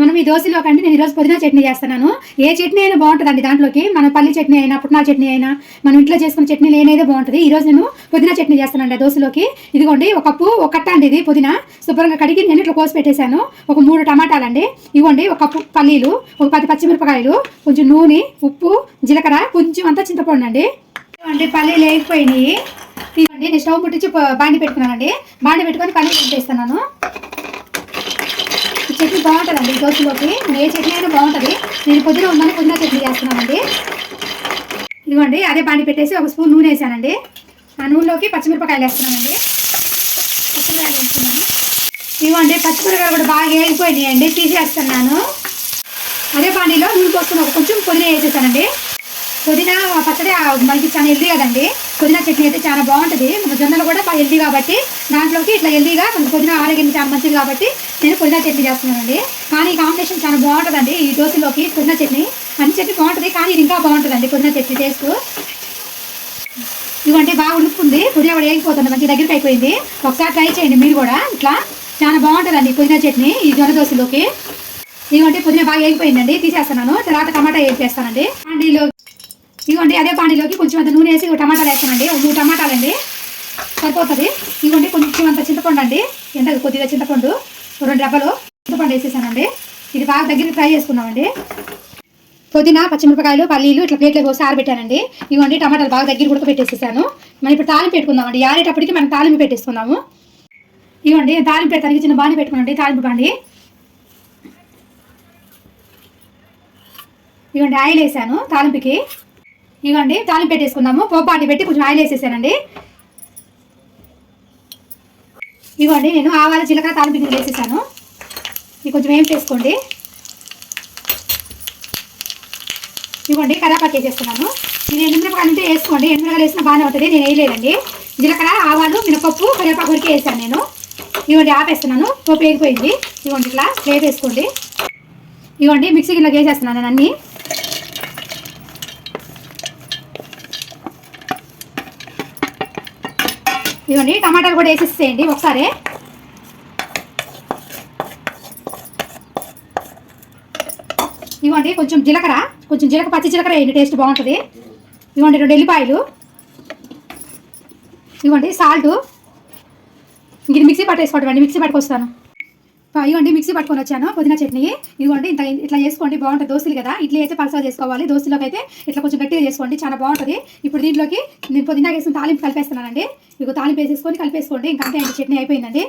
మనం ఈ దోశలో కంటే నేను ఈరోజు పుదీనా చట్నీ చేస్తున్నాను. ఏ చట్నీ అయినా బాగుంటుందండి దాంట్లోకి? మన పల్లి చట్నీ అయినా పుట్నా చట్నీ అయినా మనం ఇంట్లో చేసుకున్న చట్నీ లేనేదే బాగుంటుంది. ఈరోజు నేను పుదీనా చట్నీ చేస్తానండి ఆ దోశలోకి. ఇదిగోండి ఒక కప్పు ఒక కట్ట అండి ఇది పుదీనా. శుభ్రంగా కడిగి నేను ఇట్లా కోసి పెట్టేశాను. ఒక మూడు టమాటాలండి. ఇవ్వండి ఒక కప్పు పల్లీలు ఒక పది పచ్చిమిరపకాయలు కొంచెం నూనె ఉప్పు జీలకర్ర కొంచెం అంతా చింతపండు అండి ఇవ్వండి పల్లీలు వేగిపోయినాయి ఇవ్వండి నేను స్టవ్ పుట్టించి బాండి పెట్టుకున్నానండి. బాండి పెట్టుకొని పల్లీలు వేసేస్తున్నాను చట్నీ బాగుంటుందండి అండి దోశలోకి. ఏ చట్నీ అయినా బాగుంటుంది. నేను పొద్దున ఉందని పుదీనా చట్నీ చేస్తున్నానండి. ఇదిగోండి అదే బాండి పెట్టేసి ఒక స్పూన్ నూనె వేసానండి. ఆ నూనెలోకి పచ్చిమిరపకాయలు వేస్తున్నానండి. పచ్చిమిరపకాయలు వేస్తున్నాను. ఇవ్వండి పచ్చిమిరపకాయలు కూడా బాగా వేగిపోయినాయండి తీసేస్తున్నాను అదే బాండీలో నూనె పోసుకుని ఒక కొంచెం పుదీనా వేసేసానండి. పుదీనా పచ్చడి మనకి చాలా హెల్దీ కదండి. పుదీనా చట్నీ అయితే చాలా బాగుంటుంది. మన జొన్నలు కూడా బాగా హెల్దీ కాబట్టి దాంట్లోకి ఇట్లా హెల్దీగా మనకి పుదీనా ఆరోగ్యం చాలా మంచిది కాబట్టి నేను పుదీనా చట్నీ చేస్తున్నానండి. కానీ ఈ కాంబినేషన్ చాలా బాగుంటుందండి. ఈ దోశలోకి పుదీనా చట్నీ అన్ని చట్నీ బాగుంటుంది. కానీ ఇది ఇంకా బాగుంటుందండి పుదీనా చట్నీ టేస్ట్ ఇవ్వండి బాగా ఉడుకుంది పుదీనా కూడా వేగిపోతుంది. మంచి దగ్గరికి అయిపోయింది. ఒకసారి ట్రై చేయండి మీరు కూడా. ఇట్లా చాలా బాగుంటుందండి పుదీనా చట్నీ ఈ జొన్న దోశలోకి. ఇదిగోండి పుదీనా బాగా వేగిపోయిందండి. తీసేస్తున్నాను. తర్వాత టమాటా వేసేస్తానండి. పాండీలో ఇదిగోండి అదే పాండీలోకి కొంచెం అంత నూనె వేసి టమాటాలు వేస్తానండి. మూడు టమాటాలు అండి సరిపోతుంది. ఇదిగోండి కొంచెం అంత చింతపండు అండి. ఎంత? కొద్దిగా చింతపండు. రెండు డబ్బలు చింతపండు వేసేసానండి. ఇది బాగా దగ్గర ఫ్రై చేసుకున్నామండి. పుదీనా పచ్చిమిరపకాయలు పల్లీలు ఇట్లా ప్లేట్లో పోసి ఆరబెట్టానండి. ఇవ్వండి టమాటాలు బాగా దగ్గర ఉడకబెట్టేసేసాను మనం ఇప్పుడు తాలింపు పెట్టుకుందామండి. ఆరేటప్పటికి మనం తాలింపు పెట్టేసుకుందాము. ఇవ్వండి తాలింపు పెట్టడానికి చిన్న బాణి పెట్టుకున్నాండి తాలింపు బాండి ఇవ్వండి ఆయిల్ వేసాను తాలింపుకి. ఇవ్వండి తాలింపు పెట్టేసుకుందాము. పోపు బాండి పెట్టి కొంచెం ఆయిల్ వేసేసానండి. ఇవ్వండి నేను ఆవాల జీలకర్ర తాలింపు గింజలు వేసేసాను. ఇది కొంచెం ఏం చేసుకోండి. ఇవ్వండి కరాపాకు వేసేస్తున్నాను. ఇది ఎండుమిరపకాయలు ఉంటే వేసుకోండి. ఎండుమిరపకాయలు వేసినా బాగానే ఉంటుంది. నేను వేయలేదండి. జీలకర్ర ఆవాలు మినపప్పు కరివేపాకు వరకు వేసాను నేను. ఇవ్వండి ఆపేస్తున్నాను. పోపు వేగిపోయింది. ఇవ్వండి ఇట్లా ప్లేట్ వేసుకోండి. ఇవ్వండి మిక్సీ గిన్నె వేసేస్తున్నాను నేను అన్నీ. ఇవ్వండి టమాటాలు కూడా వేసేసేయండి ఒకసారి. ఇవ్వండి కొంచెం జీలకర్ర కొంచెం జీలకర్ర పచ్చి జీలకర్ర వేయండి టేస్ట్ బాగుంటుంది. ఇవ్వండి రెండు ఎల్లిపాయలు. ఇవ్వండి సాల్ట్. ఇంక మిక్సీ పట్టేసుకోవడం మిక్సీ పట్టుకొస్తాను. ఇవ్వండి మిక్సీ పట్టుకొని వచ్చాను పుదీనా చట్నీ. ఇదిగోండి ఇంత ఇట్లా చేసుకోండి బాగుంటుంది దోశలు కదా. ఇడ్లీ అయితే పలసగా చేసుకోవాలి దోశలోకి అయితే ఇట్లా కొంచెం గట్టిగా చేసుకోండి చాలా బాగుంటుంది. ఇప్పుడు దీంట్లోకి నేను పుదీనా వేసిన తాలింపు కలిపేస్తున్నానండి. ఇక తాలింపు వేసేసుకొని కలిపేసుకోండి ఇంకా అంతే అండి చట్నీ అయిపోయిందండి.